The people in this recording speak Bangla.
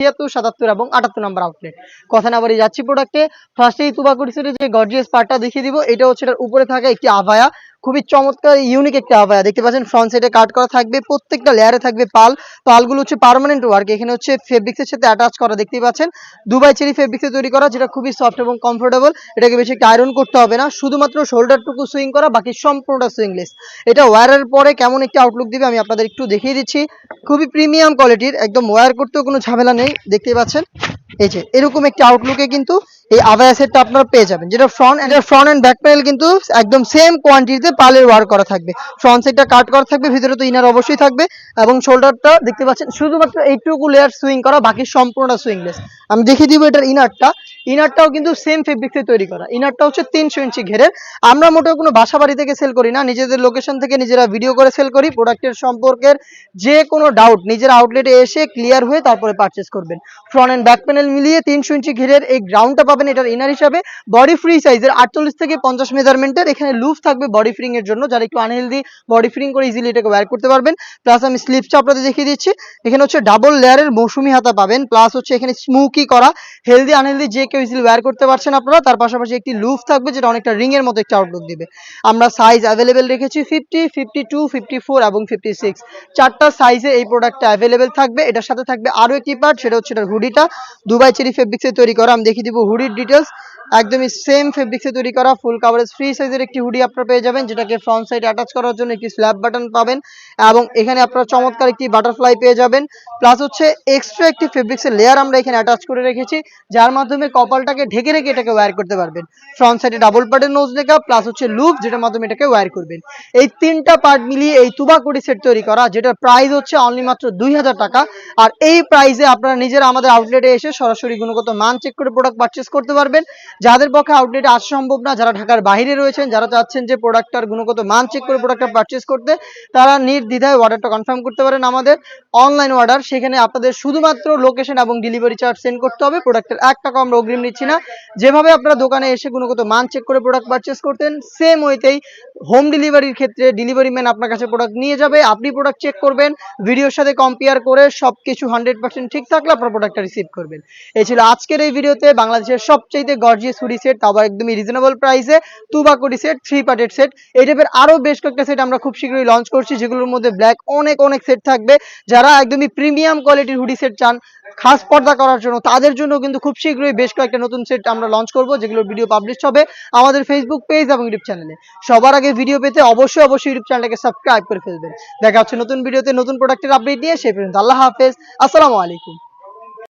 ছিয়াত্তর সাতাত্তর এবং আটাত্তর নাম্বার আউটলেট কথা না বাড়ি যাচ্ছি প্রোডাক্টে ফার্স্টেই এই তুবাকুড়ি সেটের যে গর্জিয়াস পার্টটা দেখিয়ে দিব, এটা হচ্ছে এটার উপরে থাকা একটি আভায়া। খুবই চমৎকার ইউনিক একটা আভায়া দেখতে পাচ্ছেন ফ্রন্ট সাইডে কাট করা থাকবে, প্রত্যেকটা লেয়ারে থাকবে পাল। পালগুলো হচ্ছে পার্মানেন্ট ওয়ার্ক এখানে হচ্ছে ফেব্রিক্সের সাথে অ্যাটাচ করা। দেখতেই পাচ্ছেন দুবাই চেরি ফেব্রিক্সে তৈরি করা, যেটা খুবই সফট এবং কমফোর্টেবল এটাকে বেশি একটা আয়রন করতে হবে না, শুধুমাত্র শোল্ডারটুকু সুইং করা, বাকি সম্পূর্ণটা সুইংলেস এটা ওয়ারের পরে কেমন একটি আউটলুক দিবে, আমি আপনাদের একটু দেখিয়ে দিচ্ছি। খুবই প্রিমিয়াম কোয়ালিটির একদম ওয়্যার করতেও কোনো ঝামেলা নেই দেখতে পাচ্ছেন। এই যে, এরকম একটি আউটলুকে কিন্তু এই আভায়া সেটটা আপনারা পেয়ে যাবেন, যেটা front end front end back panel কিন্তু একদম সেম কোয়ান্টিটিতে পালের ওয়ার করা থাকবে। ফ্রন্ট সেটটা কাট করা থাকবে, ভিতরে তো ইনার অবশ্যই থাকবে এবং শোল্ডারটা দেখতে পাচ্ছেন, শুধুমাত্র এইটুকু লেয়ার সুইং করা, বাকি সম্পূর্ণটা সুইংলেস আমি দেখিয়ে দিব এটার ইনারটা ইনারটাও কিন্তু সেম ফেব্রিক্সে তৈরি করা। ইনারটা হচ্ছে তিনশো ইঞ্চি ঘেরের আমরা মোটেও কোনো বাসা বাড়ি থেকে সেল করি না, নিজেদের লোকেশন থেকে নিজেরা ভিডিও করে সেল করি প্রোডাক্টের সম্পর্কের যে কোনো ডাউট নিজের আউটলেটে এসে ক্লিয়ার হয়ে তারপরে পারচেস করবেন। ফ্রন্ট এন্ড ব্যাক প্যানেল মিলিয়ে তিনশো ইঞ্চি ঘেরের এই গ্রাউন্ডটা পাবেন, এটার ইনার হিসাবে। বডি ফ্রি সাইজের আটচল্লিশ থেকে পঞ্চাশ মেজারমেন্টের এখানে লুফ থাকবে বডি ফ্রিং এর জন্য। যারা একটু আনহেলদি বডি ফ্রিং করে ইজিলি এটাকে ওয়্যার করতে পারবেন। প্লাস আমি স্লিপসটা আপনাদের দেখিয়ে দিচ্ছি। এখানে হচ্ছে ডাবল লেয়ারের মৌসুমি হাতা পাবেন। প্লাস হচ্ছে এখানে স্মুকি করা। হেলদি আনহেলদি যে কেউ ইজিলি ওয়্যার করতে পারছেন আপনারা। তার পাশাপাশি একটি লুফ থাকবে যেটা অনেকটা রিং এর মতো একটা আউটলুক দিবে। আমরা সাইজ অ্যাভেলেবেল রেখেছি fifty fifty two fifty four এবং ফিফটি সিক্স চারটা সাইজে এই প্রোডাক্টটা অ্যাভেলেবেল থাকবে। এটার সাথে থাকবে আরও একটি পার্ট সেটা হচ্ছে এটার হুডিটা দুবাই চেরি ফেব্রিক্সে তৈরি করা। আমি দেখিয়ে দিব হুডির ডিটেলস একদমই সেম ফেব্রিক্সে তৈরি করা ফুল কাভারেজ ফ্রি সাইজের একটি হুডি আপনারা পেয়ে যাবেন, যেটাকে ফ্রন্ট সাইড অ্যাটাচ করার জন্য একটি স্ল্যাব বাটন পাবেন এবং এখানে আপনারা চমৎকার একটি বাটারফ্লাই পেয়ে যাবেন। প্লাস হচ্ছে এক্সট্রা একটি ফেব্রিক্সের লেয়ার আমরা এখানে অ্যাটাচ করে রেখেছি, যার মাধ্যমে কপালটাকে ঢেকে রেখে এটাকে ওয়্যার করতে পারবেন। ফ্রন্ট সাইডে ডাবল পার্টের নোজ লেখা প্লাস হচ্ছে লুপ যেটার মাধ্যমে এটাকে ওয়্যার করবেন। এই তিনটা পার্ট মিলিয়ে এই তুবাকুড়ি সেট তৈরি করা, যেটার প্রাইস হচ্ছে অনলি মাত্র দুই হাজার টাকা। আর এই প্রাইসে আপনারা নিজেরা আমাদের আউটলেটে এসে সরাসরি গুণগত মান চেক করে প্রোডাক্ট পারচেস করতে পারবেন। যাদের পক্ষে আউটলেটে আসা সম্ভব না, যারা ঢাকার বাইরে রয়েছেন, যারা চাচ্ছেন যে প্রোডাক্টটার গুণগত মান চেক করে প্রোডাক্টটা পারচেস করতে, তারা নির্দ্বিধায় অর্ডারটা কনফার্ম করতে পারেন আমাদের অনলাইন অর্ডার সেখানে আপনাদের শুধুমাত্র লোকেশন এবং ডেলিভারি চার্জ সেন্ড করতে হবে। প্রোডাক্টের এক টাকা আমরা অগ্রিম নিচ্ছি না। যেভাবে আপনারা দোকানে এসে গুণগত মান চেক করে প্রোডাক্ট পারচেস করতেন সেম ওইতেই হোম ডেলিভারির ক্ষেত্রে ডেলিভারি ম্যান আপনার কাছে প্রোডাক্ট নিয়ে যাবে। আপনি প্রোডাক্ট চেক করবেন ভিডিওর সাথে কম্পেয়ার করে সব কিছু হান্ড্রেড পার্সেন্ট ঠিক থাকলে আপনার প্রোডাক্টটা রিসিভ করবেন। এই ছিল আজকের এই ভিডিওতে বাংলাদেশের সবচেয়ে গর্জিয়াস হুডি সেট তাও একদমই রিজনেবল প্রাইসে তুবাকুডি সেট থ্রি পার্টেড সেট এই টাইপের আরও বেশ কয়েকটা সেট আমরা খুব শীঘ্রই লঞ্চ করছি, যেগুলোর মধ্যে ব্ল্যাক অনেক অনেক সেট থাকবে। যারা একদমই প্রিমিয়াম কোয়ালিটির হুডি সেট চান, খাস পর্দা করার জন্য, তাদের জন্য কিন্তু খুব শীঘ্রই বেশ কয়েকটা নতুন সেট আমরা লঞ্চ করব, যেগুলোর ভিডিও পাবলিশ হবে আমাদের ফেসবুক পেজ এবং ইউটিউব চ্যানেলে সবার আগে ভিডিও পেতে অবশ্যই অবশ্যই ইউটিউব চ্যানেলটাকে সাবস্ক্রাইব করে ফেলবেন। দেখা হচ্ছে নতুন ভিডিওতে নতুন প্রোডাক্টের আপডেট নিয়ে সে পর্যন্ত আল্লাহ হাফেজ। আসসালামু আলাইকুম।